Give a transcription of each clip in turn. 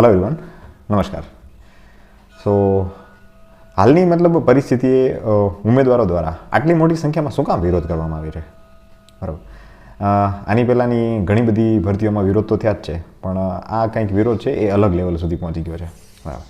Hello everyone નમસ્કાર સો હાલની મતલબ પરિસ્થિતિએ ઉમેદવારો દ્વારા આટલી મોટી સંખ્યામાં શું કામ વિરોધ કરવામાં આવે છે? બરાબર. આની પહેલાંની ઘણી બધી ભરતીઓમાં વિરોધ તો થયા જ છે, પણ આ કંઈક વિરોધ છે એ અલગ લેવલ સુધી પહોંચી ગયો છે. બરાબર.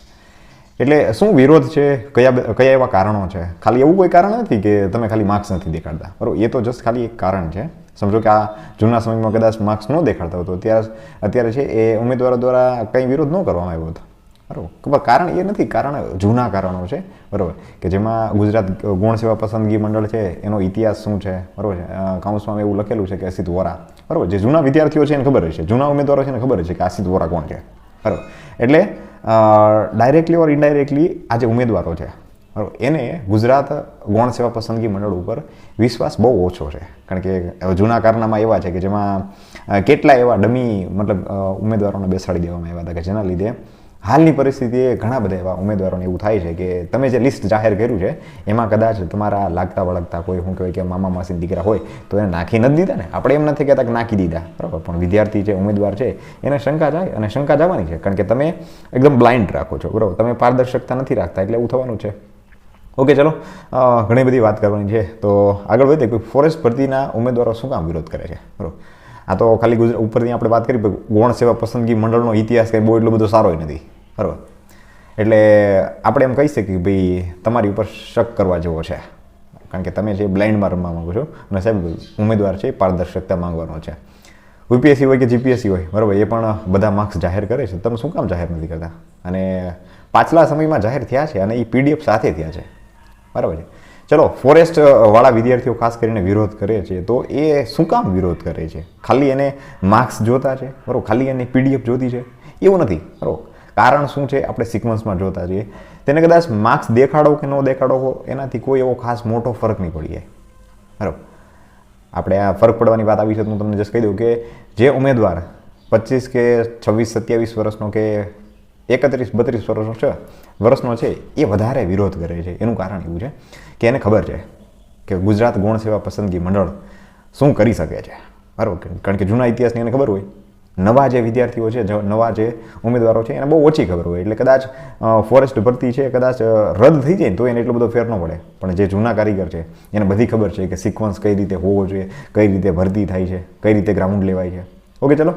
એટલે શું વિરોધ છે? કયા કયા એવા કારણો છે? ખાલી એવું કોઈ કારણ નથી કે તમે ખાલી માર્ક્સ નથી દેખાડતા? બરાબર. એ તો જસ્ટ ખાલી એક કારણ છે. સમજો કે આ જૂના સમયમાં કદાચ માર્ક્સ ન દેખાડતા હતો ત્યારે અત્યારે છે એ ઉમેદવારો દ્વારા કંઈ વિરોધ ન કરવામાં આવ્યો હતો. બરાબર? કારણ એ નથી, કારણ જૂના કારણો છે. બરાબર? કે જેમાં ગુજરાત ગુણ સેવા પસંદગી મંડળ છે, એનો ઇતિહાસ શું છે? બરાબર છે? કાઉન્સમાં એવું લખેલું છે કે અસિત વોરા. બરાબર? જે જૂના વિદ્યાર્થીઓ છે એને ખબર છે જૂના ઉમેદવારો છે એને ખબર છે કે અસિત વોરા કોણ છે? બરાબર? એટલે ડાયરેક્ટલી ઓર ઇનડાયરેક્ટલી આ જે ઉમેદવારો છે બરાબર. એને ગુજરાત ગૌણ સેવા પસંદગી મંડળ ઉપર વિશ્વાસ બહુ ઓછો છે. કારણ કે જૂના કારનામાં એવા છે કે જેમાં કેટલા એવા ડમી, મતલબ ઉમેદવારોને બેસાડી દેવામાં આવ્યા હતા કે જેના લીધે હાલની પરિસ્થિતિએ ઘણા બધા એવા ઉમેદવારોને એવું થાય છે કે તમે જે લિસ્ટ જાહેર કર્યું છે, એમાં કદાચ તમારા લાગતા વળગતા કોઈ શું કહેવાય કે મામા માસી દીકરા હોય, તો એને નાખી નથી દીધા ને? આપણે એમ નથી કહેતા કે નાખી દીધા, બરાબર. પણ વિદ્યાર્થી છે ઉમેદવાર છે, એને શંકા જાય અને શંકા જવાની છે. કારણ કે તમે એકદમ બ્લાઇન્ડ રાખો છો, બરાબર. તમે પારદર્શકતા નથી રાખતા, એટલે એવું થવાનું છે. ઓકે ચલો. ઘણી બધી વાત કરવાની છે. તો આગળ વધીએ. કે ફોરેસ્ટ ભરતીના ઉમેદવારો શું કામ વિરોધ કરે છે? બરાબર. આ તો ખાલી ગુજરાત ઉપરથી આપણે વાત કરી ગૌણ સેવા પસંદગી મંડળનો ઇતિહાસ કંઈ બહુ એટલો બધો સારો નથી. બરાબર. એટલે આપણે એમ કહી શકીએ કે ભાઈ, તમારી ઉપર શક કરવા જેવો છે. કારણ કે તમે જે બ્લાઇન્ડમાં રમવા માંગો છો, અને સાહેબ, ઉમેદવાર છે, પારદર્શકતા માંગવાનો છે. યુપીએસસી હોય કે જીપીએસસી હોય, બરાબર, એ પણ બધા માર્ક્સ જાહેર કરે છે. તમે શું કામ જાહેર નથી કરતા? અને પાછલા સમયમાં જાહેર થયા છે, અને એ પીડીએફ સાથે થયા છે. બરાબર છે. ચલો ફોરેસ્ટ વાળા વિદ્યાર્થીઓ ખાસ કરીને વિરોધ કરે છે, તો એ શું કામ વિરોધ કરે છે? ખાલી એને માર્ક્સ જોતા છે? બરાબર, ખાલી એને પીડીએફ જોતી છે? એવું નથી. બરાબર, કારણ શું છે? આપણે સિક્વન્સમાં જોતા છીએ. તેને કદાચ માર્ક્સ દેખાડો કે ન દેખાડો હો, એનાથી કોઈ એવો ખાસ મોટો ફરક નહીં પડી જાય. બરાબર, આપણે આ ફરક પડવાની વાત આવી છે તો હું તમને જસ્ટ કહી દઉં કે જે ઉમેદવાર પચીસ કે છવ્વીસ, સત્યાવીસ વર્ષનો કે એકત્રીસ, બત્રીસ વર્ષનો છે વર્ષનો છે, એ વધારે વિરોધ કરે છે. એનું કારણ એવું છે કે એને ખબર છે કે ગુજરાત ગૌણ સેવા પસંદગી મંડળ શું કરી શકે છે. બરાબર? કારણ કે જૂના ઇતિહાસની એને ખબર હોય. નવા જે વિદ્યાર્થીઓ છે નવા જે ઉમેદવારો છે, એને બહુ ઓછી ખબર હોય. એટલે કદાચ ફોરેસ્ટ ભરતી છે, કદાચ રદ થઈ જાય તો એને એટલો બધો ફેર ન પડે. પણ જે જૂના કારીગર છે, એને બધી ખબર છે કે સિક્વન્સ કઈ રીતે હોવો જોઈએ, કઈ રીતે ભરતી થાય છે, કઈ રીતે ગ્રાઉન્ડ લેવાય છે. ઓકે, ચલો.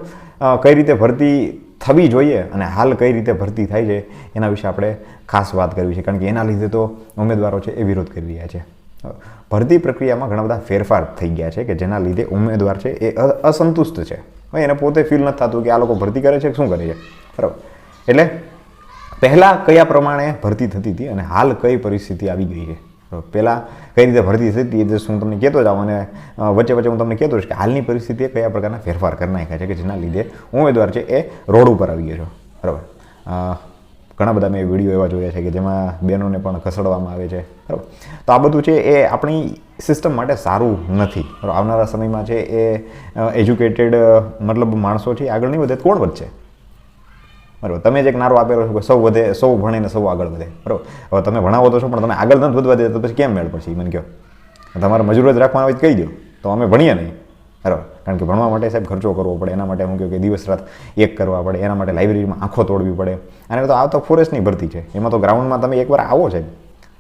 કઈ રીતે ભરતી થવી જોઈએ અને હાલ કઈ રીતે ભરતી થાય છે, એના વિશે આપણે ખાસ વાત કરવી છે. કારણ કે એના લીધે તો ઉમેદવારો છે એ વિરોધ કરી રહ્યા છે. ભરતી પ્રક્રિયામાં ઘણા બધા ફેરફાર થઈ ગયા છે કે જેના લીધે ઉમેદવાર છે એ અસંતુષ્ટ છે. હવે એને પોતે ફીલ નથી થતું કે આ લોકો ભરતી કરે છે કે શું કરે છે. બરાબર. એટલે પહેલાં કયા પ્રમાણે ભરતી થતી હતી અને હાલ કઈ પરિસ્થિતિ આવી ગઈ છે. પહેલાં કઈ રીતે ભરતી થતી એ હું તમને કહેતો જાઉં અને વચ્ચે વચ્ચે હું તમને કહેતો રહીશ કે હાલની પરિસ્થિતિએ કયા પ્રકારના ફેરફાર કરી નાખ્યા છે કે જેના લીધે ઉમેદવાર છે એ રોડ ઉપર આવી ગયો છે. બરાબર? ઘણા બધા મેં વીડિયો એવા જોયા છે કે જેમાં બહેનોને પણ ખસેડવામાં આવે છે. બરાબર? તો આ બધું છે એ આપણી સિસ્ટમ માટે સારું નથી. આવનારા સમયમાં છે એ એજ્યુકેટેડ મતલબ માણસો છે આગળ નહીં વધે કોણ વધશે? બરાબર. તમે જ એક નારો આપેલો છો કે સૌ વધે, સૌ ભણે ને સૌ આગળ વધે. બરાબર. હવે તમે ભણાવો તો છો પણ તમે આગળ નથી વધવા દે તો પછી કેમ મેળ પડશે? મને કહો. તમારે મજૂર જ રાખવાના હોય કહી દો. તો અમે ભણીએ નહીં. બરાબર. કારણ કે ભણવા માટે સાહેબ ખર્ચો કરવો પડે. એના માટે હું કહું કે દિવસ રાત એક કરવા પડે. એના માટે લાઇબ્રેરીમાં આંખો તોડવી પડે. અને તો આ તો ફોરેસ્ટની ભરતી છે. એમાં તો ગ્રાઉન્ડમાં તમે એકવાર આવો સાહેબ.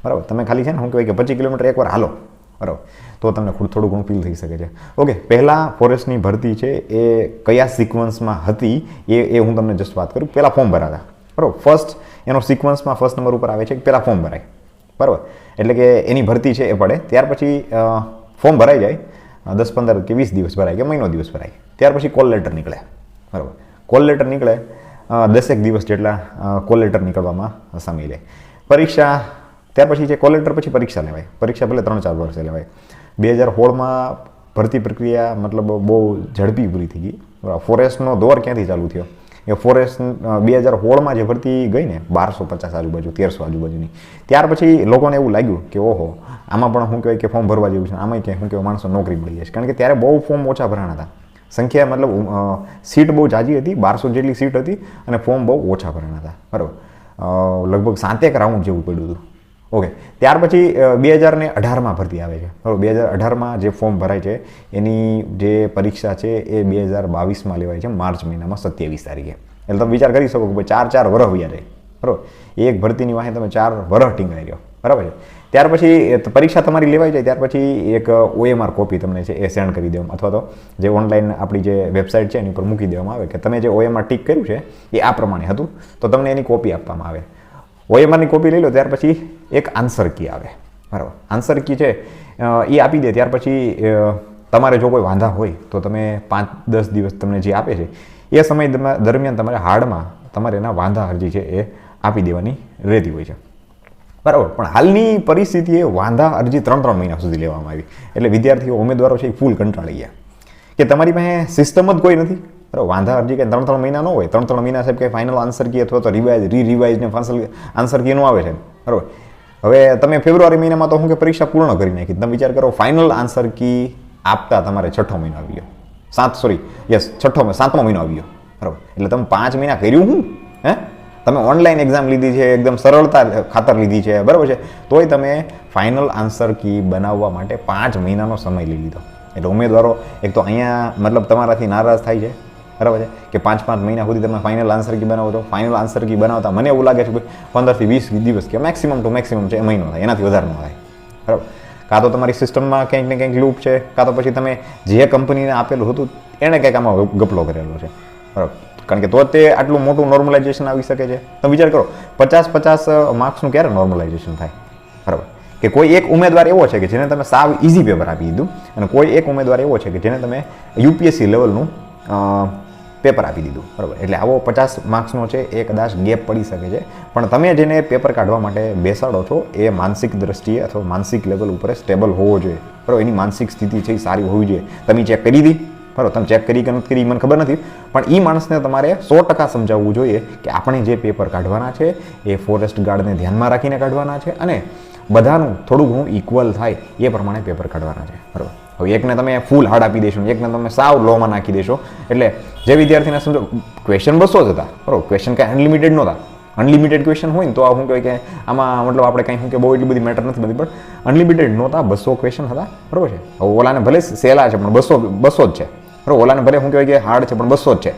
બરાબર. તમે ખાલી છે ને હું કહેવાય કે પચીસ કિલોમીટર એકવાર હાલો. બરાબર. તો તમને થોડું ઘણું ફીલ થઈ શકે છે. ઓકે પહેલાં ફોરેસ્ટની ભરતી છે એ કયા સિક્વન્સમાં હતી એ એ હું તમને જસ્ટ વાત કરું. પહેલાં ફોર્મ ભરાતા. બરાબર. ફર્સ્ટ એનો સિક્વન્સમાં ફર્સ્ટ નંબર ઉપર આવે છે કે પહેલાં ફોર્મ ભરાય. બરાબર. એટલે કે એની ભરતી છે એ પડે. ત્યાર પછી ફોર્મ ભરાઈ જાય. દસ, પંદર કે વીસ દિવસ ભરાય કે મહિનો દિવસ ભરાય. ત્યાર પછી કોલ લેટર નીકળે. બરાબર. કોલ લેટર નીકળે દસેક દિવસ જેટલા કોલ લેટર નીકળવામાં સમય લે. પરીક્ષા ત્યાર પછી જે કોલેટર પછી પરીક્ષા લેવાય. પરીક્ષા ભલે ત્રણ ચાર વર્ષે લેવાય. બે હજાર સોળમાં ભરતી પ્રક્રિયા મતલબ બહુ ઝડપી પૂરી થઈ ગઈ. ફોરેસ્ટનો દોર ક્યાંથી ચાલુ થયો? એ ફોરેસ્ટ બે હજાર સોળમાં જે ભરતી ગઈ ને, બારસો પચાસ આજુબાજુ, તેરસો આજુબાજુની. ત્યાર પછી લોકોને એવું લાગ્યું કે, ઓહો, આમાં પણ શું કહેવાય કે ફોર્મ ભરવા જેવું છે આમાં ક્યાંય શું કહેવાય, માણસો નોકરી મળી જશે કારણ કે ત્યારે બહુ ફોર્મ ઓછા ભરાણા હતા. સંખ્યા મતલબ સીટ બહુ જાજી હતી, બારસો જેટલી સીટ હતી અને ફોર્મ બહુ ઓછા ભરાણા હતા. બરાબર. લગભગ સાતેક રાઉન્ડ જેવું પડ્યું હતું. ઓકે ત્યાર પછી બે હજાર ને અઢારમાં ભરતી આવે છે. બરાબર? બે હજાર અઢારમાં જે ફોર્મ ભરાય છે, એની જે પરીક્ષા છે, એ બે હજાર બાવીસમાં લેવાય છે, માર્ચ મહિનામાં સત્યાવીસ તારીખે. એટલે તમે વિચાર કરી શકો કે ભાઈ ચાર ચાર વરહ વ્યા જાય. બરાબર? એક ભરતીની વાહે તમે ચાર વરહ ટીંગાઈ રહ્યો. બરાબર છે? ત્યાર પછી પરીક્ષા તમારી લેવાઈ જાય. ત્યાર પછી એક ઓએમઆર કોપી તમને છે, એ સેન્ડ કરી દેવામાં. અથવા તો જે ઓનલાઈન આપણી જે વેબસાઇટ છે, એની ઉપર મૂકી દેવામાં આવે કે તમે જે ઓએમઆર ટીક કર્યું છે, એ આ પ્રમાણે હતું. તો તમને એની કોપી આપવામાં આવે. ઓએમઆરની કોપી લઈ લો. ત્યાર પછી એક આન્સર કી આવે. બરાબર. આન્સર કી છે એ આપી દે, ત્યાર પછી તમારે જો કોઈ વાંધા હોય, તો તમે પાંચ, દસ દિવસ તમને જે આપે છે, એ સમય દરમ્યા- દરમિયાન તમારે હાર્ડમાં તમારે એના વાંધા અરજી છે એ આપી દેવાની રહેતી હોય છે. બરાબર. પણ હાલની પરિસ્થિતિએ વાંધા અરજી ત્રણ ત્રણ મહિના સુધી લેવામાં આવી. એટલે વિદ્યાર્થીઓ, ઉમેદવારો છે એ ફૂલ કંટાળી ગયા. કે તમારી પાસે સિસ્ટમ જ કોઈ નથી. બરાબર. વાંધા અરજી કંઈ ત્રણ ત્રણ મહિના ન હોય ત્રણ ત્રણ મહિના સાહેબ કે ફાઇનલ આન્સર કી અથવા તો રિવાઇઝ રી રિવાઇઝને ફાઇનલ આન્સર કી નું આવે છે બરાબર. હવે તમે ફેબ્રુઆરી મહિનામાં તો હું કે પરીક્ષા પૂર્ણ કરી નાખી. તમે વિચાર કરો ફાઇનલ આન્સર કી આપતા તમારે છઠ્ઠો મહિનો આવી ગયો. સાત સોરી યસ છઠ્ઠો સાતમો મહિનો આવી ગયો. બરાબર. એટલે તમે પાંચ મહિના કર્યું હું, હે? તમે ઓનલાઈન એક્ઝામ લીધી છે, એકદમ સરળતા ખાતર લીધી છે, બરાબર છે? તોય તમે ફાઇનલ આન્સર કી બનાવવા માટે પાંચ મહિનાનો સમય લઈ લીધો. એટલે ઉમેદવારો, એક તો અહીંયા મતલબ તમારાથી નારાજ થાય છે. બરાબર છે? કે પાંચ પાંચ મહિના સુધી તમે ફાઇનલ આન્સર કી બનાવો છો ફાઇનલ આન્સર કી બનાવતા મને એવું લાગે છે કે પંદરથી વીસ દિવસ કે મેક્સિમમ ટુ મેક્સિમમ છે મહિનો થાય, એનાથી વધારે ન થાય. બરાબર? કાં તો તમારી સિસ્ટમમાં ક્યાંક ને ક્યાંક લૂપ છે, કાં તો પછી તમે જે કંપનીને આપેલું હતું એણે કંઈક આમાં ગપલો કરેલો છે. બરાબર? કારણ કે તો તે આટલું મોટું નોર્મલાઇઝેશન આવી શકે છે. તમે વિચાર કરો, પચાસ પચાસ માર્ક્સનું ક્યારે નોર્મલાઇઝેશન થાય? બરાબર? કે કોઈ એક ઉમેદવાર એવો છે કે જેને તમે સાવ ઇઝી પેપર આપી દીધું, અને કોઈ એક ઉમેદવાર એવો છે કે જેને તમે યુપીએસસી લેવલનું પેપર આપી દીધું, બરાબર. એટલે આવો પચાસ માર્ક્સનો છે એ કદાચ ગેપ પડી શકે છે. પણ તમે જેને પેપર કાઢવા માટે બેસાડો છો, એ માનસિક દ્રષ્ટિએ અથવા માનસિક લેવલ ઉપર સ્ટેબલ હોવો જોઈએ. બરાબર, એની માનસિક સ્થિતિ છે એ સારી હોવી જોઈએ. તમે ચેક કરી દી. બરાબર, તમે ચેક કરી કે નથી કરી મને ખબર નથી. પણ એ માણસને તમારે સો ટકા સમજાવવું જોઈએ કે આપણે જે પેપર કાઢવાના છે, એ ફોરેસ્ટ ગાર્ડને ધ્યાનમાં રાખીને કાઢવાના છે અને બધાનું થોડું ઘણું ઇક્વલ થાય એ પ્રમાણે પેપર કાઢવાના છે. બરાબર. હવે એકને તમે ફૂલ હાર્ડ આપી દેશો એકને તમે સાવ લોમાં નાખી દેશો. એટલે જે વિદ્યાર્થીને સમજો ક્વેશ્ચન બસો જ હતા, બરાબર? ક્વેશ્ચન કાંઈ અનલિમિટેડ નહોતા. અનલિમિટેડ ક્વેશ્ચન હોય ને તો આ શું કહેવાય કે આમાં મતલબ આપણે કંઈ શું કે બહુ એટલી બધી મેટર નથી બધી, પણ અનલિમિટેડ નહોતા, બસો ક્વેશ્ચન હતા, બરાબર છે? હવે ઓલાને ભલે સહેલા છે, પણ બસો બસો જ છે. બરાબર? ઓલાને ભલે શું કહેવાય કે હાર્ડ છે, પણ બસો જ છે.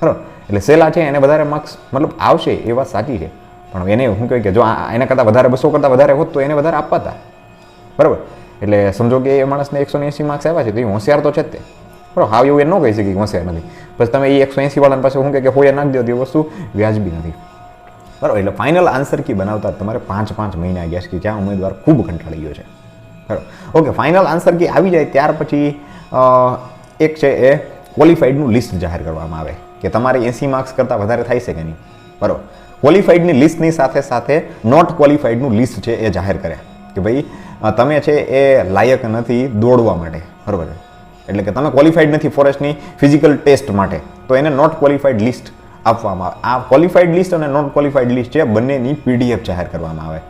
બરાબર? એટલે સહેલા છે, એને વધારે માર્ક્સ મતલબ આવશે એ વાત સાચી છે. પણ એને શું કહેવાય કે જો એના કરતાં વધારે, બસો કરતાં વધારે હોત તો એને વધારે આપવા હતા બરાબર? એટલે સમજો કે એ માણસને એકસો એંસી માર્ક્સ આવ્યા છે, તો એ હોશિયાર તો છે જ તે. બરાબર, હાવ એવું એ ન કહી શકીએ હોશિયાર નથી. પછી તમે એ એકસો એંસી વાળાને પાસે શું કે હોય નાખી દો એ વસ્તુ વ્યાજબી નથી. બરાબર, એટલે ફાઇનલ આન્સર કી બનાવતા તમારે પાંચ પાંચ મહિના ગયા છે કે જ્યાં ઉમેદવાર ખૂબ કંટાળી ગયો છે. બરાબર ઓકે ફાઇનલ આન્સર કી આવી જાય ત્યાર પછી એક છે એ ક્વોલિફાઈડનું લિસ્ટ જાહેર કરવામાં આવે. કે તમારે એંસી માર્ક્સ કરતાં વધારે થાય છે કે નહીં. બરાબર ક્વોલિફાઈડની લિસ્ટની સાથે સાથે નોટ ક્વોલિફાઈડનું લિસ્ટ છે એ જાહેર કરે કે ભાઈ તમે છે એ લાયક નથી દોડવા માટે, બરાબર? એટલે કે તમે ક્વોલિફાઈડ નથી ફોરેસ્ટની ફિઝિકલ ટેસ્ટ માટે, તો એને નોટ ક્વોલિફાઈડ લિસ્ટ આપવામાં આવે. આ ક્વોલિફાઈડ લિસ્ટ અને નોટ ક્વોલિફાઈડ લિસ્ટ છે બંનેની પીડીએફ જાહેર કરવામાં આવે.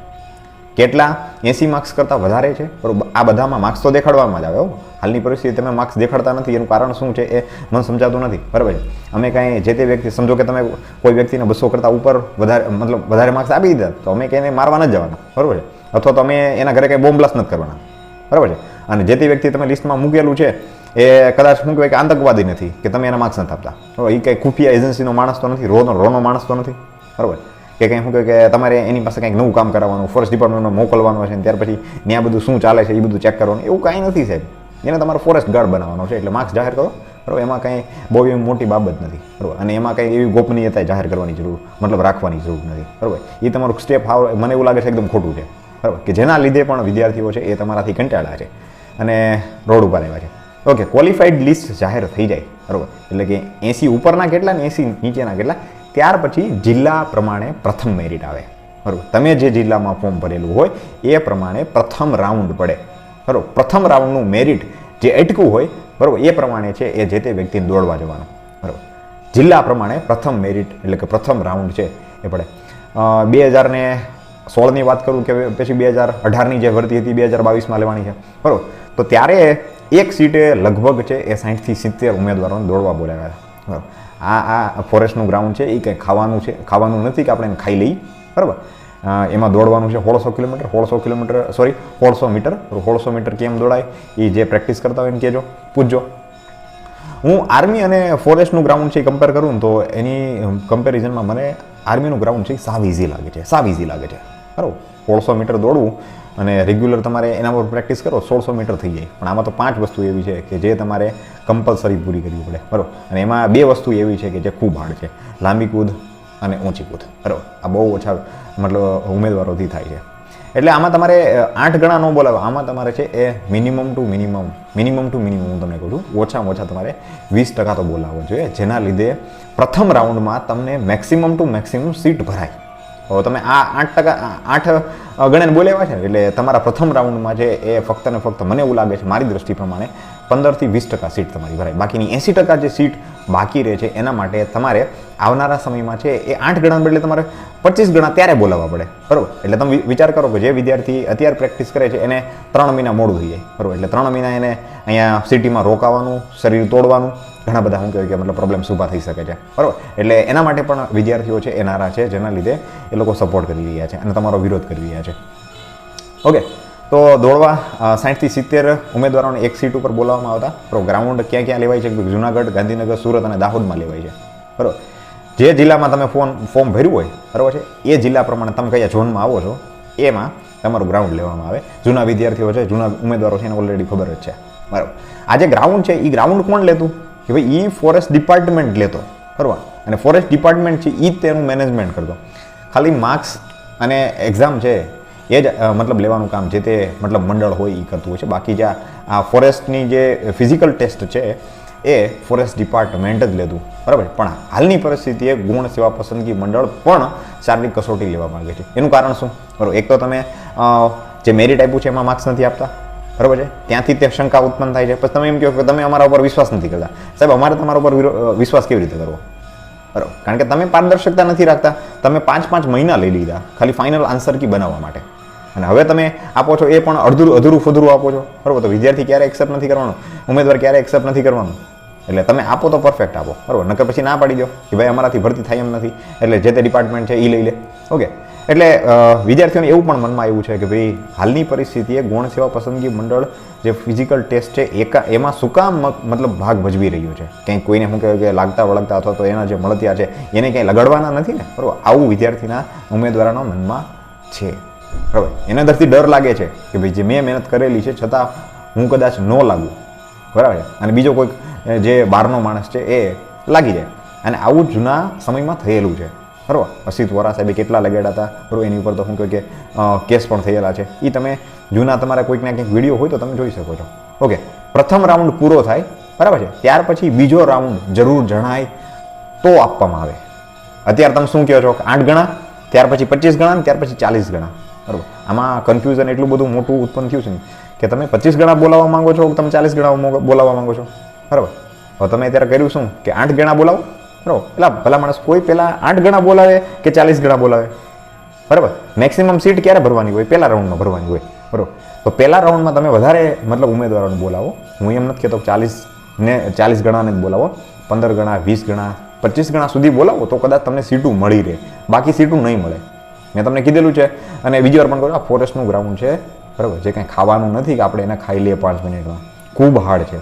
કેટલા? એંસી માર્ક્સ કરતાં વધારે છે? બરોબર, આ બધામાં માર્ક્સ તો દેખાડવામાં જ આવે, હો. હાલની પરિસ્થિતિ તમે માર્ક્સ દેખાડતા નથી, એનું કારણ શું છે એ મને સમજાતું નથી, બરાબર છે? અમે કાંઈ જે તે વ્યક્તિ, સમજો કે તમે કોઈ વ્યક્તિને બસો કરતાં ઉપર વધારે, મતલબ વધારે માર્ક્સ આપી દીધા, તો અમે કંઈને મારવા નથી જવાના, બરાબર છે? અથવા તો અમે એના ઘરે કંઈ બોમ્બ બ્લાસ્ટ નથી કરવાના, બરાબર છે? અને જે તે વ્યક્તિ તમે લિસ્ટમાં મૂકેલું છે, એ કદાચ શું કહેવાય કે આતંકવાદી નથી, કે તમે એના માર્ક્સ નથી આપતા, બરાબર? એ કંઈ ખુફિયા એજન્સીનો માણસ તો નથી, રોનો રોનો માણસ તો નથી, બરાબર કે કંઈ શું કે તમારે એની પાસે કંઈક નવું કામ કરાવવાનું ફોરેસ્ટ ડિપાર્ટમેન્ટમાં મોકલવાનું છે ત્યાર પછી ત્યાં બધું શું ચાલે છે એ બધું ચેક કરવાનું, એવું કાંઈ નથી સાહેબ. એને તમારે ફોરેસ્ટ ગાર્ડ બનાવવાનો છે, એટલે માર્ક્સ જાહેર કરો, બરાબર? એમાં કંઈ બહુ એવી મોટી બાબત નથી, બરાબર? અને એમાં કંઈ એવી ગોપનીયતા જાહેર કરવાની જરૂર, મતલબ રાખવાની જરૂર નથી, બરાબર? એ તમારું સ્ટેપ હાવ, મને એવું લાગે છે એકદમ ખોટું છે, બરાબર? કે જેના લીધે પણ વિદ્યાર્થીઓ છે એ તમારાથી કંટાળ્યા છે અને રોડ ઉપર આવ્યા છે. ઓકે ક્વોલિફાઈડ લિસ્ટ જાહેર થઈ જાય, બરાબર? એટલે કે એંસી ઉપરના કેટલા ને એસી નીચેના કેટલા? ત્યાર પછી જિલ્લા પ્રમાણે પ્રથમ મેરિટ આવે. બરાબર તમે જે જિલ્લામાં ફોર્મ ભરેલું હોય, એ પ્રમાણે પ્રથમ રાઉન્ડ પડે. બરાબર પ્રથમ રાઉન્ડનું મેરિટ જે અટકું હોય, બરાબર, એ પ્રમાણે છે એ જે તે વ્યક્તિને દોડવા જવાનું. બરાબર જિલ્લા પ્રમાણે પ્રથમ મેરિટ એટલે કે પ્રથમ રાઉન્ડ છે એ પડે. બે હજાર ને સોળની વાત કરું કે પછી બે હજાર અઢારની જે ભરતી હતી, બે હજાર બાવીસમાં લેવાની છે. બરાબર તો ત્યારે એક સીટે લગભગ છે એ સાઠથી સિત્તેર ઉમેદવારોને દોડવા બોલાવ્યા બરાબર આ આ ફોરેસ્ટનું ગ્રાઉન્ડ છે એ કંઈ ખાવાનું છે, ખાવાનું નથી કે આપણે એને ખાઈ લઈએ. બરાબર? એમાં દોડવાનું છે સોળસો કિલોમીટર સોળસો કિલોમીટર સોરી સોળસો મીટર. સોળસો મીટર કેમ દોડાય? એ જે પ્રેક્ટિસ કરતા હોય એને કહેજો. પૂછજો. હું આર્મી અને ફોરેસ્ટનું ગ્રાઉન્ડ છે એ કમ્પેર કરું તો એની કમ્પેરિઝનમાં મને આર્મીનું ગ્રાઉન્ડ છે એ સાવ ઇઝી લાગે છે, સાવ ઇઝી લાગે છે. બરાબર? સોળસો મીટર દોડવું અને રેગ્યુલર તમારે એના પર પ્રેક્ટિસ કરો, સોળસો મીટર થઈ જાય. પણ આમાં તો પાંચ વસ્તુ એવી છે કે જે તમારે કમ્પલસરી પૂરી કરવી પડે. બરાબર? અને એમાં બે વસ્તુ એવી છે કે જે ખૂબ હાર્ડ છે. લાંબી કૂદ અને ઊંચી કૂદ. બરાબર? આ બહુ ઓછા, મતલબ ઉમેદવારોથી થાય છે. એટલે આમાં તમારે આઠ ગણા ન બોલાવે. આમાં તમારે છે એ minimum two minimum minimum two minimum હું તમને કહું છું. ઓછામાં ઓછા તમારે વીસ ટકા તો બોલાવવો જોઈએ. જેના લીધે પ્રથમ રાઉન્ડમાં તમને મેક્સિમમ ટુ મેક્સિમમ સીટ ભરાય. તમે આ આઠ ટકા આઠ બોલ્યા બોલાવ્યા છે એટલે તમારા પ્રથમ રાઉન્ડમાં છે એ ફક્ત ને ફક્ત મને એવું લાગે છે મારી દ્રષ્ટિ પ્રમાણે પંદરથી વીસ ટકા સીટ તમારી ભરાય. બાકીની એંસી ટકા જે સીટ બાકી રહે છે, એના માટે તમારે આવનારા સમયમાં છે એ આઠ ગણા બદલે તમારે પચીસ ગણા ત્યારે બોલાવવા પડે. બરાબર? એટલે તમે વિચાર કરો કે જે વિદ્યાર્થી અત્યારે પ્રેક્ટિસ કરે છે, એને ત્રણ મહિના મોડું થઈ જાય. બરાબર? એટલે ત્રણ મહિના એને અહીંયા સિટીમાં રોકાવાનું, શરીર તોડવાનું ઘણા બધા શું કહેવાય કે મતલબ પ્રોબ્લેમ્સ ઊભા થઈ શકે છે. બરાબર? એટલે એના માટે પણ વિદ્યાર્થીઓ છે એ નારા છે, જેના લીધે એ લોકો સપોર્ટ કરી રહ્યા છે અને તમારો વિરોધ કરી રહ્યા છે. ઓકે તો દોડવા સાઠથી સિત્તેર ઉમેદવારોને એક સીટ ઉપર બોલાવવામાં આવતા. તો ગ્રાઉન્ડ ક્યાં ક્યાં લેવાય છે? જુનાગઢ, ગાંધીનગર, સુરત અને દાહોદમાં લેવાય છે. બરાબર? જે જિલ્લામાં તમે ફોન, ફોર્મ ભર્યું હોય, બરાબર છે? એ જિલ્લા પ્રમાણે તમે કયા ઝોનમાં આવો છો, એમાં તમારું ગ્રાઉન્ડ લેવામાં આવે. જૂના વિદ્યાર્થીઓ છે, જૂના ઉમેદવારો છે, એને ઓલરેડી ખબર જ છે. બરાબર? આ જે ગ્રાઉન્ડ છે એ ગ્રાઉન્ડ કોણ લેતું? કે ભાઈ એ ફોરેસ્ટ ડિપાર્ટમેન્ટ લેતો, બરાબર? અને ફોરેસ્ટ ડિપાર્ટમેન્ટ છે એ તેનું મેનેજમેન્ટ કરતો. ખાલી માર્ક્સ અને એક્ઝામ છે, એ જ મતલબ લેવાનું કામ જે તે મતલબ મંડળ હોય એ કરતું હોય છે. બાકી જે આ- આ ફોરેસ્ટની જે ફિઝિકલ ટેસ્ટ છે, એ ફોરેસ્ટ ડિપાર્ટમેન્ટ જ લેતું, બરાબર? પણ હાલની પરિસ્થિતિએ ગુણ સેવા પસંદગી મંડળ પણ શારીરિક કસોટી લેવા માગે છે. એનું કારણ શું? બરાબર, એક તો તમે જે મેરિટ આપ્યું છે એમાં માર્ક્સ નથી આપતા? બરાબર છે? ત્યાંથી તે શંકા ઉત્પન્ન થાય છે. પછી તમે એમ કહો કે તમે અમારા ઉપર વિશ્વાસ નથી કરતા. સાહેબ, અમારે તમારા ઉપર વિશ્વાસ કેવી રીતે કરવો? બરાબર. કારણ કે તમે પારદર્શકતા નથી રાખતા. તમે પાંચ પાંચ મહિના લઈ લીધા. ખાલી ફાઇનલ આન્સર કી બનાવવા માટે. અને હવે તમે આપો છો એ પણ અડધું અધૂરું ફધુરું આપો છો. બરાબર. તો વિદ્યાર્થી ક્યારે એક્સેપ્ટ નથી કરવાનો? ઉમેદવાર ક્યારે એક્સેપ્ટ નથી કરવાનું? એટલે તમે આપો તો પરફેક્ટ આપો. બરાબર. નકર પછી ના પાડી દો કે ભાઈ અમારાથી ભરતી થાય એમ નથી. એટલે જે તે ડિપાર્ટમેન્ટ છે એ લઈ લે. ઓકે એટલે વિદ્યાર્થીઓને એવું પણ મનમાં આવ્યું છે કે ભાઈ, હાલની પરિસ્થિતિએ ગૌણ સેવા પસંદગી મંડળ જે ફિઝિકલ ટેસ્ટ છે, એકા, એમાં શું કામ મતલબ ભાગ ભજવી રહ્યું છે? ક્યાંય કોઈને શું કહેવાય કે લાગતા વળગતા અથવા તો એના જે મળતિયા છે, એને ક્યાંય લગાડવાના નથી ને? બરાબર? આવું વિદ્યાર્થીના ઉમેદવારોના મનમાં છે. બરાબર? એના અંદરથી ડર લાગે છે કે ભાઈ, જે મેં મહેનત કરેલી છે, છતાં હું કદાચ ન લાગું. બરાબર? અને બીજો કોઈક, જે બહારનો માણસ છે, એ લાગી જાય. અને આવું જૂના સમયમાં થયેલું છે. બરાબર અસિત વોરા સાહેબે કેટલા લગાડ્યા હતા? બરાબર એની ઉપર તો શું કહ્યું કે કેસ પણ થયેલા છે. એ તમે જૂના તમારા કોઈક ના કંઈક વીડિયો હોય તો તમે જોઈ શકો છો. ઓકે, પ્રથમ રાઉન્ડ પૂરો થાય, બરાબર છે? ત્યાર પછી બીજો રાઉન્ડ જરૂર જણાય તો આપવામાં આવે. અત્યારે તમે શું કહો છો? કે આઠ ગણા, ત્યાર પછી પચીસ ગણા ત્યાર પછી ચાલીસ ગણા. બરાબર? આમાં કન્ફ્યુઝન એટલું બધું મોટું ઉત્પન્ન થયું છે ને કે તમે પચીસ ગણા બોલાવવા માંગો છો તમે ચાલીસ ગણા બોલાવવા માંગો છો? બરાબર? હવે તમે અત્યારે કર્યું શું? કે આઠ ગણા બોલાવો? બરાબર પેલા ભલા માણસ કોઈ પહેલાં આઠ ગણા બોલાવે કે ચાલીસ ગણા બોલાવે? બરાબર? મેક્સિમમ સીટ ક્યારે ભરવાની હોય? પહેલા રાઉન્ડમાં ભરવાની હોય. બરાબર? તો પહેલા રાઉન્ડમાં તમે વધારે મતલબ ઉમેદવારોને બોલાવો. હું એમ નથી કહેતો ચાલીસ ને ચાલીસ ગણાને જ બોલાવો. પંદર ગણા, વીસ ગણા, પચીસ ગણા સુધી બોલાવો તો કદાચ તમને સીટું મળી રહે. બાકી સીટું નહીં મળે. મેં તમને કીધેલું છે. અને બીજી વાર પણ કહું ફોરેસ્ટનું ગ્રાઉન્ડ છે. બરાબર? જે કંઈ ખાવાનું નથી કે આપણે એને ખાઈ લઈએ પાંચ મિનિટમાં. ખૂબ હાર્ડ છે.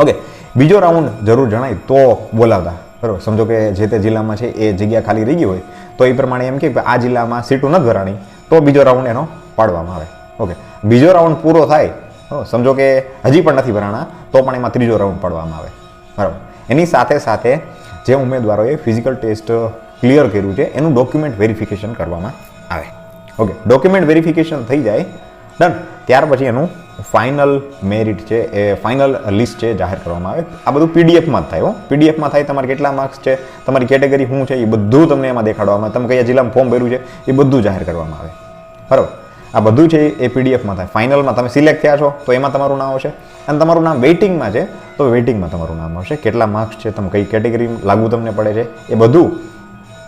ઓકે બીજો રાઉન્ડ જરૂર જણાય તો બોલાવતા. બરાબર. સમજો કે જે તે જિલ્લામાં છે એ જગ્યા ખાલી રહી ગઈ હોય, તો એ પ્રમાણે એમ કે આ જિલ્લામાં સીટો નથી ભરાણી તો બીજો રાઉન્ડ એનો પાડવામાં આવે. ઓકે. બીજો રાઉન્ડ પૂરો થાય સમજો કે હજી પણ નથી ભરાણા, તો પણ એમાં ત્રીજો રાઉન્ડ પાડવામાં આવે. બરાબર. એની સાથે સાથે જે ઉમેદવારોએ ફિઝિકલ ટેસ્ટ ક્લિયર કર્યું છે, એનું ડોક્યુમેન્ટ વેરિફિકેશન કરવામાં આવે. ઓકે. ડોક્યુમેન્ટ વેરિફિકેશન થઈ જાય ડન ત્યાર પછી એનું ફાઇનલ મેરિટ છે, એ ફાઇનલ લિસ્ટ છે જાહેર કરવામાં આવે. આ બધું પીડીએફમાં જ થાય હો. પીડીએફમાં થાય તમારે કેટલા માર્ક્સ છે, તમારી કેટેગરી શું છે, એ બધું તમને એમાં દેખાડવામાં તમે કયા જિલ્લામાં ફોર્મ ભર્યું છે, એ બધું જાહેર કરવામાં આવે. બરાબર? આ બધું છે એ પીડીએફમાં થાય. ફાઇનલમાં તમે સિલેક્ટ થયા છો, તો એમાં તમારું નામ આવશે. અને તમારું નામ વેઇટિંગમાં છે, તો વેઇટિંગમાં તમારું નામ આવશે. કેટલા માર્ક્સ છે, તમે કઈ કેટેગરી લાગુ તમને પડે છે, એ બધું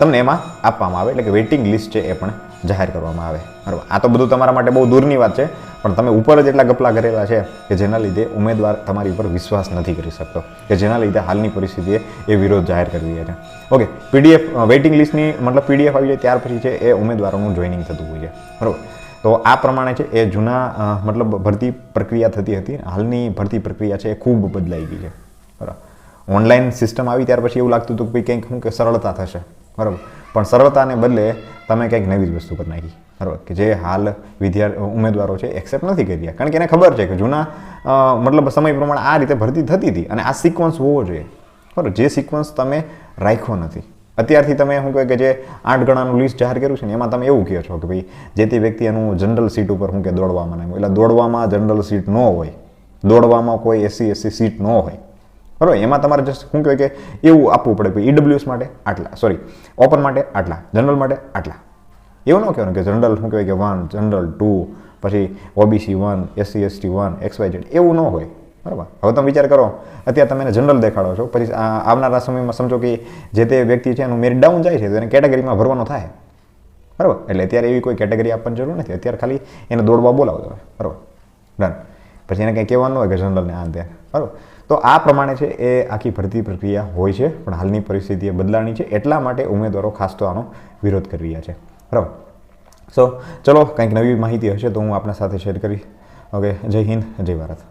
તમને એમાં આપવામાં આવે. એટલે કે વેઇટિંગ લિસ્ટ છે એ પણ જાહેર કરવામાં આવે. બરાબર. આ તો બધું તમારા માટે બહુ દૂરની વાત છે, પણ તમે ઉપર જ એટલા ગપલા કરેલા છે કે જેના લીધે ઉમેદવાર તમારી ઉપર વિશ્વાસ નથી કરી શકતો, કે જેના લીધે હાલની પરિસ્થિતિએ એ વિરોધ જાહેર કરી દે છે. ઓકે પીડીએફ વેઇટિંગ લિસ્ટની મતલબ પીડીએફ આવી જાય ત્યાર પછી છે એ ઉમેદવારોનું જોઈનિંગ થતું હોય છે. બરાબર. તો આ પ્રમાણે છે એ જૂના મતલબ ભરતી પ્રક્રિયા થતી હતી. હાલની ભરતી પ્રક્રિયા છે એ ખૂબ બદલાઈ ગઈ છે. બરાબર. ઓનલાઈન સિસ્ટમ આવી ત્યાર પછી એવું લાગતું હતું કે કંઈક શું કે સરળતા થશે. બરાબર. પણ સરળતાને બદલે તમે કંઈક નવી જ વસ્તુ કરી નાખી. બરાબર. કે જે હાલ વિદ્યાર્થી ઉમેદવારો છે એક્સેપ્ટ નથી કરી રહ્યા. કારણ કે એને ખબર છે કે જૂના મતલબ સમય પ્રમાણે આ રીતે ભરતી થતી હતી અને આ સિક્વન્સ હોવો જોઈએ. બરાબર. જે સિક્વન્સ તમે રાખ્યો નથી. અત્યારથી તમે શું કહે કે જે આઠ ગણાનું લિસ્ટ જાહેર કર્યું છે ને, એમાં તમે એવું કહો છો કે ભાઈ, જે તે વ્યક્તિ એનું જનરલ સીટ ઉપર શું કે દોડવામાં નહીં એટલે દોડવામાં જનરલ સીટ ન હોય. દોડવામાં કોઈ એસસી એસસી સીટ ન હોય. બરાબર, એમાં તમારે જસ્ટ શું કહેવાય કે એવું આપવું પડે ભાઈ ઈડબ્લ્યુએસ માટે આટલા સોરી ઓપન માટે આટલા જનરલ માટે આટલા. એવું ન કહેવાનું કે જનરલ શું કહેવાય કે વન જનરલ ટુ પછી OBC one SC ST one X Y Z એવું ન હોય, બરાબર. હવે તમે વિચાર કરો, અત્યારે તમે એને જનરલ દેખાડો છો, પછી આવનારા સમયમાં સમજો કે જે તે વ્યક્તિ છે એનું મેરિટ ડાઉન જાય છે, તો એને કેટેગરીમાં ભરવાનો થાય. બરાબર, એટલે અત્યારે એવી કોઈ કેટેગરી આપવાની જરૂર નથી, અત્યારે ખાલી એને દોડવા બોલાવો તમે, બરાબર. ડન પછી એને કંઈ કહેવાનું હોય કે જનરલને આ અંતે બરાબર. તો આ પ્રમાણે છે એ આખી ભરતી પ્રક્રિયા હોય છે, પણ હાલની પરિસ્થિતિએ બદલાણી છે, એટલા માટે ઉમેદવારો ખાસ તો આનો વિરોધ કરી રહ્યા છે. બરાબર? સો ચલો, કંઈક નવી માહિતી હશે તો હું આપણા સાથે શેર કરીશ. ઓકે જય હિન્દ, જય ભારત.